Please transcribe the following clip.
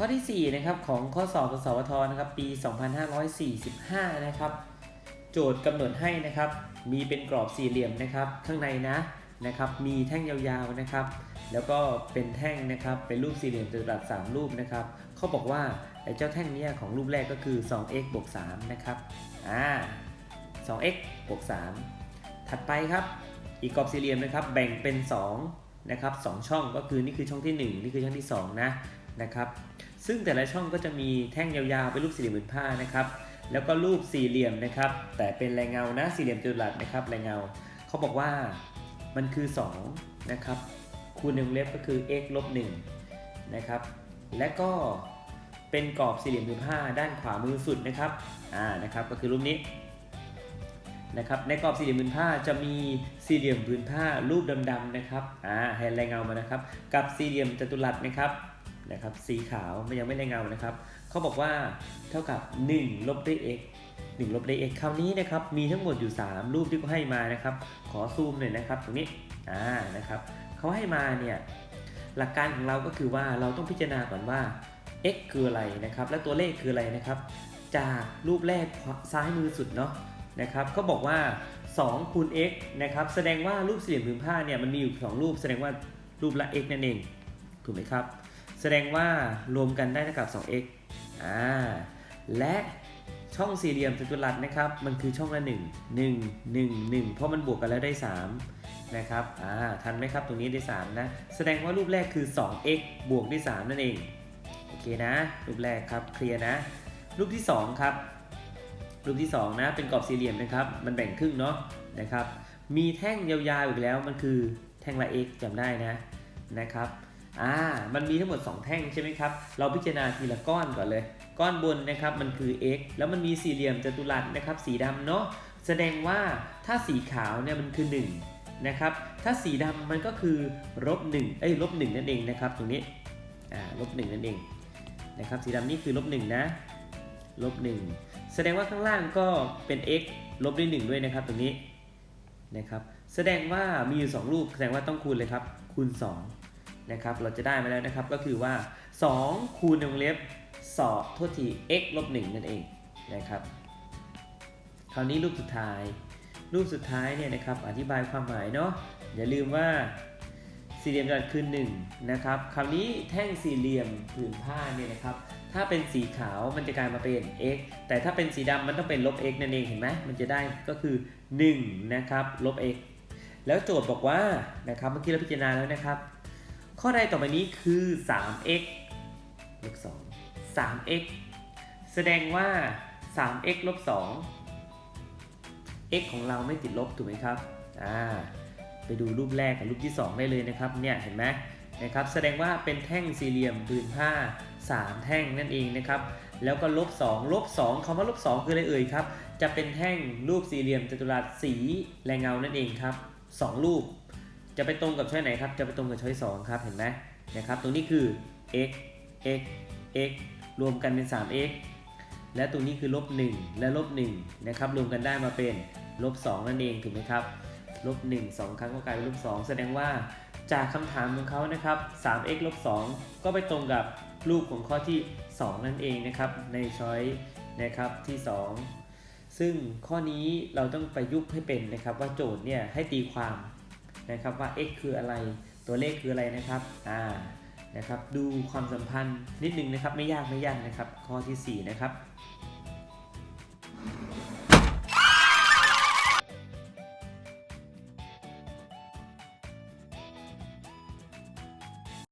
ข้อที่ 4 นะครับ ของข้อสอบกสวทนะครับ ปี 2545 นะครับ โจทย์กำหนดให้นะครับ มีเป็นกรอบสี่เหลี่ยมนะครับ ข้างในนะนะครับ มีแท่งยาวๆนะครับ แล้วก็เป็นแท่งนะครับ เป็นรูปสี่เหลี่ยมจัตุรัสสามรูปนะครับเขาบอกว่าไอ้เจ้าแท่งนี้ของรูปแรกก็คือ 2x บวก3นะครับ อ่า 2x บวก3ถัดไปครับ อีกกรอบสี่เหลี่ยมนะครับ แบ่งเป็น2นะครับสองช่องก็คือนี่คือช่องที่ 1 นี่คือช่องที่ 2 นะนะครับ ซึ่งแต่ละช่องก็จะมีแท่งยาวๆเป็นรูปสี่เหลี่ยมผืนผ้านะครับ แล้วก็รูปสี่เหลี่ยมนะครับ แต่เป็นแรงเงานะสี่เหลี่ยมจัตุรัสนะครับแรงเงาเขาบอกว่ามันคือ2นะครับคูณในวงเล็บก็คือ x ลบ1นะครับและก็เป็นกรอบสี่เหลี่ยมผืนผ้าด้านขวามือสุดนะครับอ่านะครับก็คือรูปนี้นะครับในกรอบสี่เหลี่ยมผืนผ้าจะมีสี่เหลี่ยมผืนผ้ารูปดำๆนะครับอ่าให้แรงเงามานะครับ กับสี่เหลี่ยมจัตุรัสนะครับ นะครับ สีขาวมันยังไม่แรงเงานะครับ เขาบอกว่าเท่ากับ1ลบด้วย x 1ลบด้วย x คราวนี้นะครับ มีทั้งหมดอยู่ 3 รูปที่เขาให้มานะครับ ขอซูมหน่อยนะครับตรงนี้ อ่า นะครับ เขาให้มาเนี่ย หลักการของเราก็คือว่าเราต้องพิจารณาก่อนว่า x คืออะไรนะครับ และตัวเลขคืออะไรนะครับ จากรูปแรกซ้ายมือสุดเนาะ นะครับเขาบอกว่า2คูณ x นะครับ แสดงว่ารูปสี่เหลี่ยมผืนผ้าเนี่ยมันมีอยู่ 2 รูป แสดงว่ารูปละ x นั่นเอง ถูกไหมครับ แสดงว่ารวมกันได้เท่ากับ 2x อ่า และช่องสี่เหลี่ยมจัตุรัสนะครับ มันคือช่องละ 1 1 1 1 เพราะมันบวกกันแล้วได้ 3 นะครับ อ่า ทันไหมครับ ตรงนี้ได้ 3 นะ แสดงว่ารูปแรกคือ 2x บวกด้วย 3 นั่นเอง โอเคนะ รูปแรกครับ เคลียร์นะ รูปที่ 2 ครับ รูปที่ 2 นะ เป็นกรอบสี่เหลี่ยมนะครับ มันแบ่งครึ่งเนาะ นะครับ มีแท่งยาวๆอีกแล้ว มันคือแท่งละ x จำได้นะ นะครับ อ่า มันมีทั้งหมด 2 แท่งใช่ไหมครับ เราพิจารณาทีละก้อนก่อนเลย ก้อนบนนะครับมันคือ x แล้วมันมีสี่เหลี่ยมจัตุรัสนะครับสีดำเนาะ แสดงว่าถ้าสีขาวเนี่ยมันคือ 1 นะครับ ถ้าสีดำมันก็คือลบ1เอ้ยลบ1นั่นเองนะครับตรงนี้ อ่าลบ1นั่นเองนะครับสีดำนี่คือลบ1นะลบ1แสดงว่าข้างล่างก็เป็น x ลบด้วย1ด้วยนะครับตรงนี้นะครับ แสดงว่ามีอยู่2รูปแสดงว่าต้องคูณเลยครับคูณ 2 นะครับเราจะได้มาแล้วนะครับก็คือว่า 2 คูณในวงเล็บสอบโทษที x ลบ1นั่นเองนะครับคราวนี้รูปสุดท้าย รูปสุดท้ายเนี่ยนะครับอธิบายความหมายเนาะอย่าลืมว่าสี่เหลี่ยมจัตุรัสคือ1นะครับคราวนี้แท่งสี่เหลี่ยมผืนผ้าเนี่ยนะครับถ้าเป็นสีขาวมันจะกลายมาเป็น x แต่ถ้าเป็นสีดำมันต้องเป็นลบ x นั่นเองเห็นไหมมันจะได้ก็คือ1นะครับลบ x แล้วโจทย์บอกว่านะครับเมื่อกี้เราพิจารณาแล้วนะครับ ข้อใดต่อไปนี้คือ 3x ลบ2 3x แสดงว่า 3x ลบ2 x ของเราไม่ติดลบถูกไหมครับ อ่า ไปดูรูปแรกกับรูปที่ 2 ได้เลยนะครับ เนี่ยเห็นไหมนะครับ แสดงว่าเป็นแท่งสี่เหลี่ยมผืนผ้า 3 แท่งนั่นเองนะครับ แล้วก็ลบ2ลบ2คำว่าลบ2คืออะไรเอ่ยครับ จะเป็นแท่งรูปสี่เหลี่ยมจัตุรัสสีแรงเงานั่นเองครับสองรูป จะไปตรงกับช้อยไหนครับ จะไปตรงกับช้อย2ครับเห็นไหมนะครับตรงนี้คือ x x x รวมกันเป็น 3x และตรงนี้คือลบ1และลบ1นะครับรวมกันได้มาเป็นลบ2นั่นเองถูกไหมครับลบ1 2 ครั้งก็กลายเป็นลบ2แสดงว่าจากคำถามของเขานะครับ 3x ลบ2ก็ไปตรงกับรูปของข้อที่ 2 นั่นเองนะครับในช้อยนะครับที่ 2 ซึ่งข้อนี้เราต้องประยุกต์ให้เป็นนะครับว่าโจทย์เนี่ยให้ตีความ นะครับว่า x คืออะไร ตัวเลขคืออะไรนะครับอ่านะครับ ดูความสัมพันธ์นิดนึงนะครับ ไม่ยากไม่ยากนะครับ ข้อทีสี่4 นะครับ